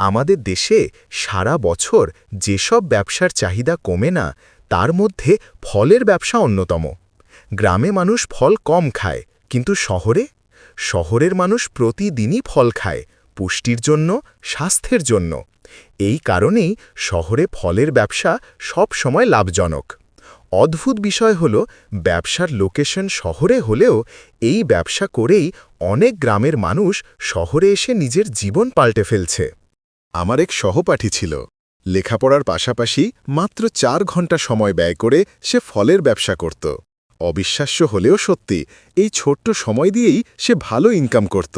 আমাদের দেশে সারা বছর যেসব ব্যবসার চাহিদা কমে না, তার মধ্যে ফলের ব্যবসা অন্যতম। গ্রামে মানুষ ফল কম খায়, কিন্তু শহরে? শহরের মানুষ প্রতিদিনই ফল খায়, পুষ্টির জন্য, স্বাস্থ্যের জন্য। এই কারণেই শহরে ফলের ব্যবসা সব সময় লাভজনক। অদ্ভুত বিষয় হল, ব্যবসার লোকেশন শহরে হলেও এই ব্যবসা করেই অনেক গ্রামের মানুষ শহরে এসে নিজের জীবন পাল্টে ফেলছে। আমার এক সহপাঠী ছিল। লেখাপড়ার পাশাপাশি মাত্র চার ঘণ্টা সময় ব্যয় করে সে ফলের ব্যবসা করত। অবিশ্বাস্য হলেও সত্যি, এই ছোট্ট সময় দিয়েই সে ভালো ইনকাম করত।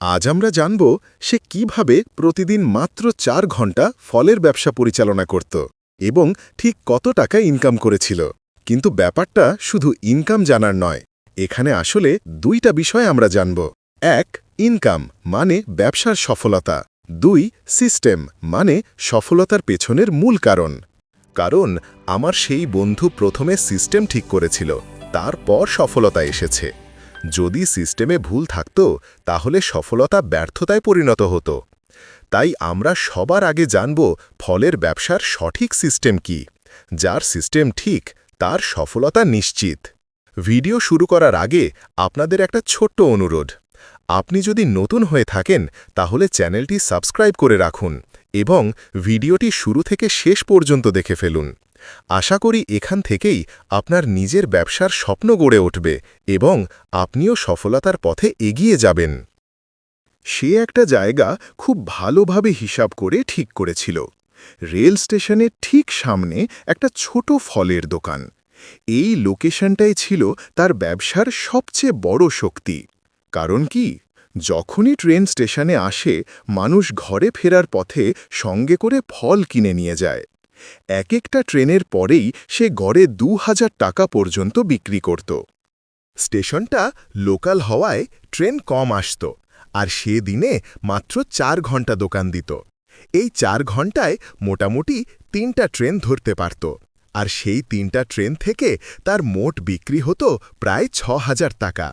আজ আমরা জানব সে কীভাবে প্রতিদিন মাত্র চার ঘণ্টা ফলের ব্যবসা পরিচালনা করত এবং ঠিক কত টাকা ইনকাম করেছিল। কিন্তু ব্যাপারটা শুধু ইনকাম জানার নয়, এখানে আসলে দুইটা বিষয় আমরা জানব। এক ইনকাম মানে ব্যবসার সফলতা। দুই সিস্টেম মানে সফলতার পেছনের মূল কারণ। কারণ, আমার সেই বন্ধু প্রথমে সিস্টেম ঠিক করেছিল, তারপর সফলতা এসেছে। যদি সিস্টেমে ভুল থাকত, তাহলে সফলতা ব্যর্থতায় পরিণত হতো। তাই আমরা সবার আগে জানব ফলের ব্যবসার সঠিক সিস্টেম কি, যার সিস্টেম ঠিক, তার সফলতা নিশ্চিত। ভিডিও শুরু করার আগে আপনাদের একটা ছোট্ট অনুরোধ। আপনি যদি নতুন হয়ে থাকেন, তাহলে চ্যানেলটি সাবস্ক্রাইব করে রাখুন এবং ভিডিওটি শুরু থেকে শেষ পর্যন্ত দেখে ফেলুন। আশা করি এখান থেকেই আপনার নিজের ব্যবসার স্বপ্ন গড়ে উঠবে এবং আপনিও সফলতার পথে এগিয়ে যাবেন। সে একটা জায়গা খুব ভালোভাবে হিসাব করে ঠিক করেছিল। রেল স্টেশনের ঠিক সামনে একটা ছোট ফলের দোকান। এই লোকেশনটাই ছিল তার ব্যবসার সবচেয়ে বড় শক্তি। কারণ কি? যখনই ট্রেন স্টেশনে আসে, মানুষ ঘরে ফেরার পথে সঙ্গে করে ফল কিনে নিয়ে যায়। এক একটা ট্রেনের পরেই সে গড়ে দু হাজার টাকা পর্যন্ত বিক্রি করত। স্টেশনটা লোকাল হওয়ায় ট্রেন কম আসত, আর সে দিনে মাত্র চার ঘণ্টা দোকান দিত। এই চার ঘন্টায় মোটামুটি তিনটা ট্রেন ধরতে পারত, আর সেই তিনটা ট্রেন থেকে তার মোট বিক্রি হতো প্রায় ছ হাজার টাকা।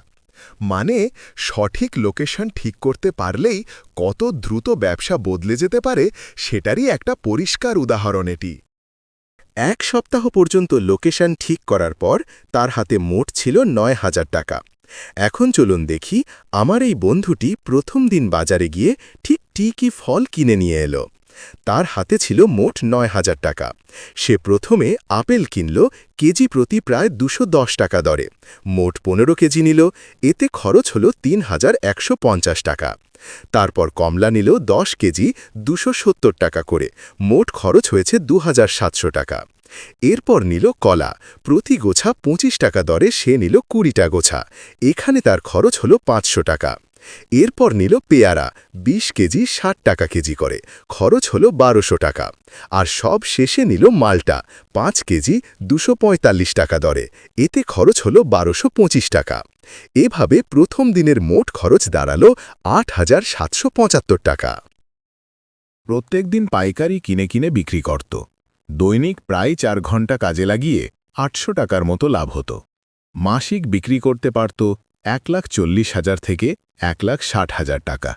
মানে সঠিক লোকেশন ঠিক করতে পারলেই কত দ্রুত ব্যবসা বদলে যেতে পারে সেটারই একটা পরিষ্কার উদাহরণ এটি। এক সপ্তাহ পর্যন্ত লোকেশন ঠিক করার পর তার হাতে মোট ছিল নয় হাজার টাকা। এখন চলুন দেখি আমার এই বন্ধুটি প্রথম দিন বাজারে গিয়ে ঠিক টিকি ফল কিনে নিয়ে এলো। তার হাতে ছিল মোট নয় হাজার টাকা। সে প্রথমে আপেল কিনল, কেজি প্রতি প্রায় দুশো টাকা দরে। মোট পনেরো কেজি নিল, এতে খরচ হল তিন হাজার একশো পঞ্চাশ টাকা। তারপর কমলা নিল দশ কেজি, দুশো টাকা করে। মোট খরচ হয়েছে দু হাজার সাতশো টাকা। এরপর নিল কলা, প্রতি গোছা ২৫ টাকা দরে সে নিল কুড়িটা গোছা। এখানে তার খরচ হল পাঁচশো টাকা। এরপর নিল পেয়ারা ২০ কেজি ষাট টাকা কেজি করে, খরচ হল বারোশো টাকা। আর সব শেষে নিল মালটা, পাঁচ কেজি দুশো টাকা দরে, এতে খরচ হল বারোশো টাকা। এভাবে প্রথম দিনের মোট খরচ দাঁড়াল আট হাজার সাতশো টাকা। প্রত্যেক দিন পাইকারি কিনে কিনে বিক্রি করত। দৈনিক প্রায় চার ঘণ্টা কাজে লাগিয়ে আটশো টাকার মতো লাভ হতো। মাসিক বিক্রি করতে পারত এক লাখ চল্লিশ হাজার থেকে এক লাখ ষাট হাজার টাকা।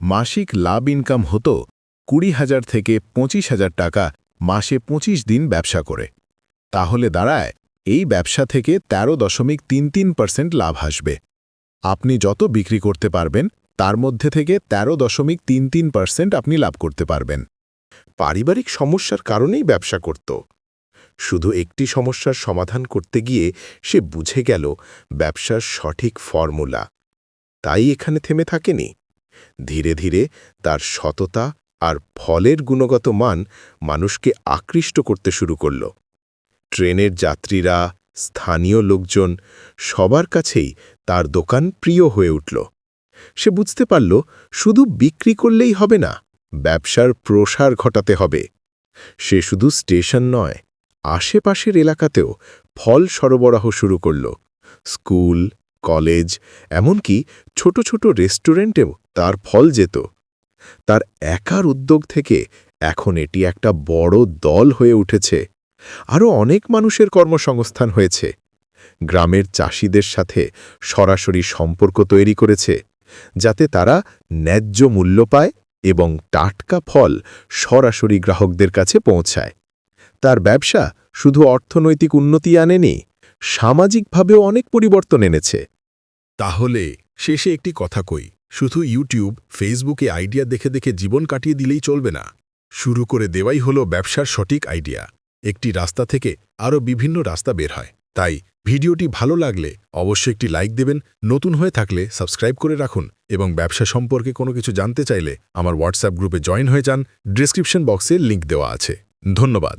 মাসিক লাভ ইনকাম হতো কুড়ি হাজার থেকে পঁচিশ হাজার টাকা মাসে ২৫ দিন ব্যবসা করে। তাহলে দাঁড়ায়, এই ব্যবসা থেকে ১৩ দশমিক তিন তিন পার্সেন্ট লাভ আসবে। আপনি যত বিক্রি করতে পারবেন, তার মধ্যে থেকে ১৩ দশমিক তিন তিন পার্সেন্ট আপনি লাভ করতে পারবেন। পারিবারিক সমস্যার কারণেই ব্যবসা করত। শুধু একটি সমস্যার সমাধান করতে গিয়ে সে বুঝে গেল ব্যবসার সঠিক ফর্মুলা। তাই এখানে থেমে থাকেনি। ধীরে ধীরে তার সততা আর ফলের গুণগত মান মানুষকে আকৃষ্ট করতে শুরু করল। ট্রেনের যাত্রীরা, স্থানীয় লোকজন, সবার কাছেই তার দোকান প্রিয় হয়ে উঠল। সে বুঝতে পারল, শুধু বিক্রি করলেই হবে না, ব্যবসার প্রসার ঘটাতে হবে। সে শুধু স্টেশন নয় আশেপাশের এলাকাতেও ফল সরবরাহ শুরু করল। স্কুল, কলেজ, এমনকি ছোট ছোট রেস্টুরেন্টেও তার ফল যেত। তার একার উদ্যোগ থেকে এখন এটি একটা বড় দল হয়ে উঠেছে। আরও অনেক মানুষের কর্মসংস্থান হয়েছে। গ্রামের চাষিদের সাথে সরাসরি সম্পর্ক তৈরি করেছে, যাতে তারা ন্যায্য মূল্য পায় এবং টাটকা ফল সরাসরি গ্রাহকদের কাছে পৌঁছায়। তার ব্যবসা শুধু অর্থনৈতিক উন্নতি আনেনি, সামাজিকভাবেও অনেক পরিবর্তন এনেছে। তাহলে শেষে একটি কথা কই, শুধু ইউটিউব, ফেসবুকে আইডিয়া দেখে দেখে জীবন কাটিয়ে দিলেই চলবে না। শুরু করে দেওয়াই হলো ব্যবসার সঠিক আইডিয়া। একটি রাস্তা থেকে আরও বিভিন্ন রাস্তা বের হয়। তাই ভিডিওটি ভালো লাগলে অবশ্যই একটি লাইক দেবেন, নতুন হয়ে থাকলে সাবস্ক্রাইব করে রাখুন এবং ব্যবসা সম্পর্কে কোনো কিছু জানতে চাইলে আমার হোয়াটসঅ্যাপ গ্রুপে জয়েন হয়ে যান, ডিসক্রিপশন বক্সে লিংক দেওয়া আছে। ধন্যবাদ।